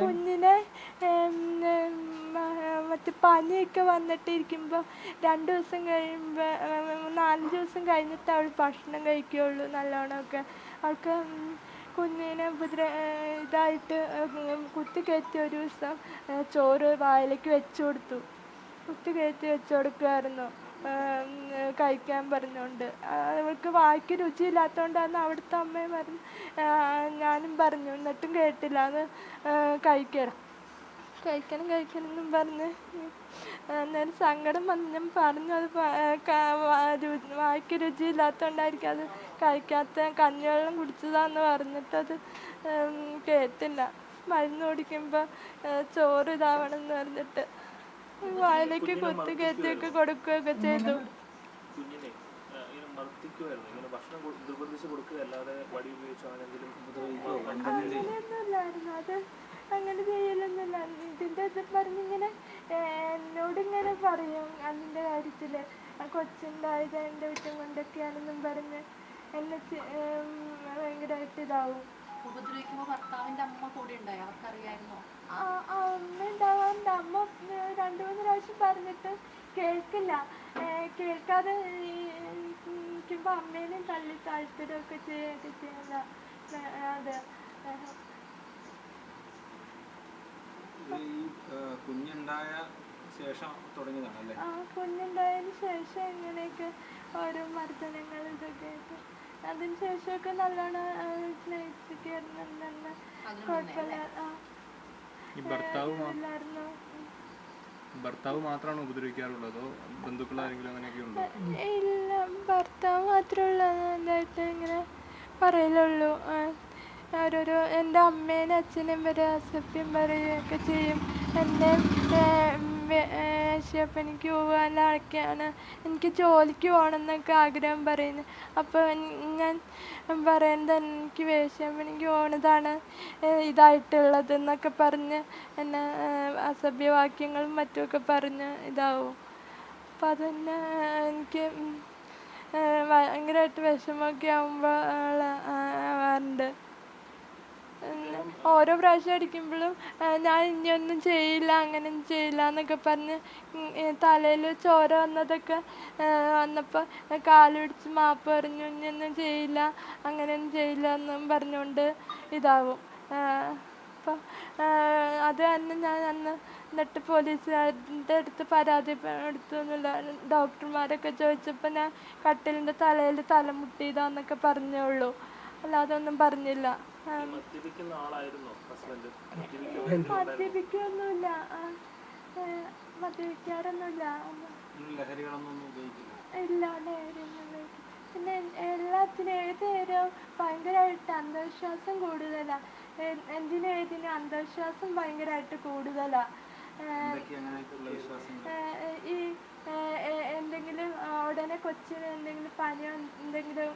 കുഞ്ഞിനെ മറ്റേ പനിയൊക്കെ വന്നിട്ടിരിക്കുമ്പോൾ രണ്ട് ദിവസം കഴിയുമ്പോൾ നാലഞ്ച് ദിവസം കഴിഞ്ഞിട്ട് അവൾ ഭക്ഷണം കഴിക്കുകയുള്ളൂ നല്ലോണമൊക്കെ. അവൾക്ക് കുഞ്ഞിനെ ഉപദ്ര ഇതായിട്ട് ഉം, കുത്തി കയറ്റി ഒരു ദിവസം ചോറ് വായിലേക്ക് വെച്ചു കൊടുത്തു. കുത്തി കയറ്റി വെച്ചു കൊടുക്കുമായിരുന്നു കഴിക്കാൻ പറഞ്ഞുകൊണ്ട്. അവൾക്ക് വായിക്ക് രുചിയില്ലാത്തതുകൊണ്ടാണ് അവിടുത്തെ അമ്മയും പറഞ്ഞു ഞാനും പറഞ്ഞു. എന്നിട്ടും കേട്ടില്ല. അത് കഴിക്കണം? കഴിക്കണം കഴിക്കണം എന്നും പറഞ്ഞ്. അന്നേരം സങ്കടം വന്ന് ഞാൻ പറഞ്ഞു അത് വായിക്ക് രുചിയില്ലാത്തതുകൊണ്ടായിരിക്കും അത് കഴിക്കാത്ത കഞ്ഞിവെള്ളം കുടിച്ചതാന്ന് പറഞ്ഞിട്ടത് കേട്ടില്ല. മരുന്ന് കുടിക്കുമ്പോൾ ചോറ് ഇതാവണം എന്ന് പറഞ്ഞിട്ട്. വായിലേക്ക് കൊത്തി കയറ്റിയൊക്കെ കൊടുക്കുകയൊക്കെ ചെയ്തു. ആ, അങ്ങനെയൊന്നുമില്ലായിരുന്നു. അത് അങ്ങനെ ചെയ്യലൊന്നുമില്ല ഇതിന്റെ ഇത് പറഞ്ഞിങ്ങനെ എന്നോട് ഇങ്ങനെ പറയും അതിന്റെ കാര്യത്തിൽ കൊച്ചുണ്ടായത് എന്റെ വീട്ടും കൊണ്ടൊക്കെയാണെന്നും പറഞ്ഞ് എന്നെ ഭയങ്കരമായിട്ട് ഇതാവും. ഉപദ്രവിക്കുമ്പോ ഭർത്താവിന്റെ അമ്മ കൂടെ ഉണ്ടായോ? അവർക്കറിയായിരുന്നോ? ആ ആ അമ്മ ഉണ്ടാവാറുണ്ട്. അമ്മ പ്രാവശ്യം പറഞ്ഞിട്ട് കേൾക്കില്ല. കേൾക്കാതെ ഇരിക്കുമ്പോൾ അമ്മേനെയും തല്ലി താഴ്ത്തിടുകയൊക്കെ ചെയ്യുകയൊക്കെ ചെയ്യുന്ന അതെ. കുഞ്ഞുണ്ടായ ശേഷം തുടങ്ങിയതാണ് അല്ലേ ആ കുഞ്ഞുണ്ടായതിന് ശേഷം ഇങ്ങനെയൊക്കെ ഓരോ മർദ്ദനങ്ങൾ ഇതൊക്കെ ആയിട്ട്. അതിന് ശേഷമൊക്കെ നല്ലോണം മുന്നേ കുഴപ്പമില്ല. ആ. ഈ ഭർത്താവ് മാത്രമാണ് ഉപദ്രവിക്കാറുള്ളത്? ബന്ധുക്കൾ ആരെങ്കിലും അങ്ങനെയൊക്കെ ഉണ്ടോ? ഇല്ല ഭർത്താവ് മാത്രമുള്ളതായിട്ട് ഇങ്ങനെ പറയലുള്ളൂ. ഓരോരോ എന്റെ അമ്മേനെ അച്ഛനെ വരെ അസഭ്യം പറയുകയൊക്കെ ചെയ്യും. എന്നെ ശപ്പനിക്ക് പോകാനൊക്കെയാണ് എനിക്ക് ജോലിക്ക് പോകണം എന്നൊക്കെ ആഗ്രഹം പറയുന്നു അപ്പോൾ ഞാൻ പറയുന്നത് എനിക്ക് വേശ്യപ്പണിക്ക് പോണതാണ് ഇതായിട്ടുള്ളത് എന്നൊക്കെ പറഞ്ഞ് എന്നെ അസഭ്യവാക്യങ്ങളും മറ്റുമൊക്കെ പറഞ്ഞ് ഇതാവും അപ്പം അതന്നെ എനിക്ക് ഭയങ്കരമായിട്ട് വിഷമമൊക്കെ ആകുമ്പോൾ ആവാറുണ്ട് ഓരോ പ്രാവശ്യം അടിക്കുമ്പോഴും ഞാൻ ഇനിയൊന്നും ചെയ്യില്ല അങ്ങനെയൊന്നും ചെയ്യില്ല എന്നൊക്കെ പറഞ്ഞ് തലയിൽ ചോര വന്നതൊക്കെ വന്നപ്പോൾ കാൽ പിടിച്ച് മാപ്പ് പറഞ്ഞു ഇനിയൊന്നും ചെയ്യില്ല അങ്ങനെയൊന്നും ചെയ്യില്ല എന്നും പറഞ്ഞുകൊണ്ട് ഇതാവും. അപ്പം അത് തന്നെ ഞാൻ അന്ന് എന്നിട്ട് പോലീസുകാരുടെ അടുത്ത് പരാതി എടുത്തു എന്നുള്ള ഡോക്ടർമാരൊക്കെ ചോദിച്ചപ്പോൾ ഞാൻ കട്ടിലിന്റെ തലയിൽ തല മുട്ടിയതാന്നൊക്കെ പറഞ്ഞേ ഉള്ളൂ. അല്ലാതെ ഒന്നും പറഞ്ഞില്ല. മദ്യപിക്കൊന്നുമില്ല മദ്യപിക്കാറൊന്നുമില്ല. ഇല്ല നേരൊന്നുമില്ല പിന്നെ എല്ലാത്തിനും ഏത് നേരവും ഭയങ്കരമായിട്ട് അന്ധവിശ്വാസം കൂടുതലാണ് എന്തിനും ഏതിനും അന്ധവിശ്വാസം ഭയങ്കരമായിട്ട് കൂടുതലാണ് ഈ എന്തെങ്കിലും ഉടനെ കൊച്ചിന് എന്തെങ്കിലും പനിയോ എന്തെങ്കിലും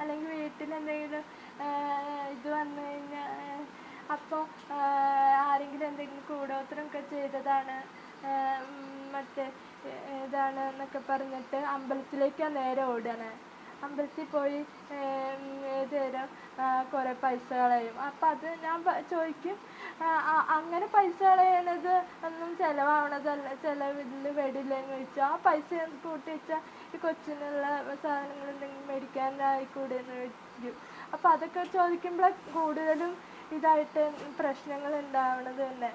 അല്ലെങ്കിൽ വീട്ടിൽ എന്തെങ്കിലും ഇത് വന്നു കഴിഞ്ഞാൽ അപ്പോൾ ആരെങ്കിലും എന്തെങ്കിലും കൂടോത്രമൊക്കെ ചെയ്തതാണ് മറ്റേ ഇതാണ് എന്നൊക്കെ പറഞ്ഞിട്ട് അമ്പലത്തിലേക്കാണ് നേരെ ഓടണേ. അമ്പലത്തിൽ പോയി ഏത് നേരം കുറേ പൈസ കളയും അപ്പം അത് ഞാൻ ചോദിക്കും അങ്ങനെ പൈസ കളയണത് ഒന്നും ചിലവാവണതല്ല ചിലവിൽ വരില്ലേന്ന് ചോദിച്ചു ആ പൈസ ഞങ്ങൾക്ക് കൂട്ടി വെച്ചാൽ ഈ കൊച്ചിനുള്ള സാധനങ്ങൾ എന്തെങ്കിലും മേടിക്കാനായിക്കൂടെ എന്ന് ചോദിക്കും അപ്പം അതൊക്കെ ചോദിക്കുമ്പോൾ കൂടുതലും ഇതായിട്ട് പ്രശ്നങ്ങൾ ഉണ്ടാവണത് തന്നെ.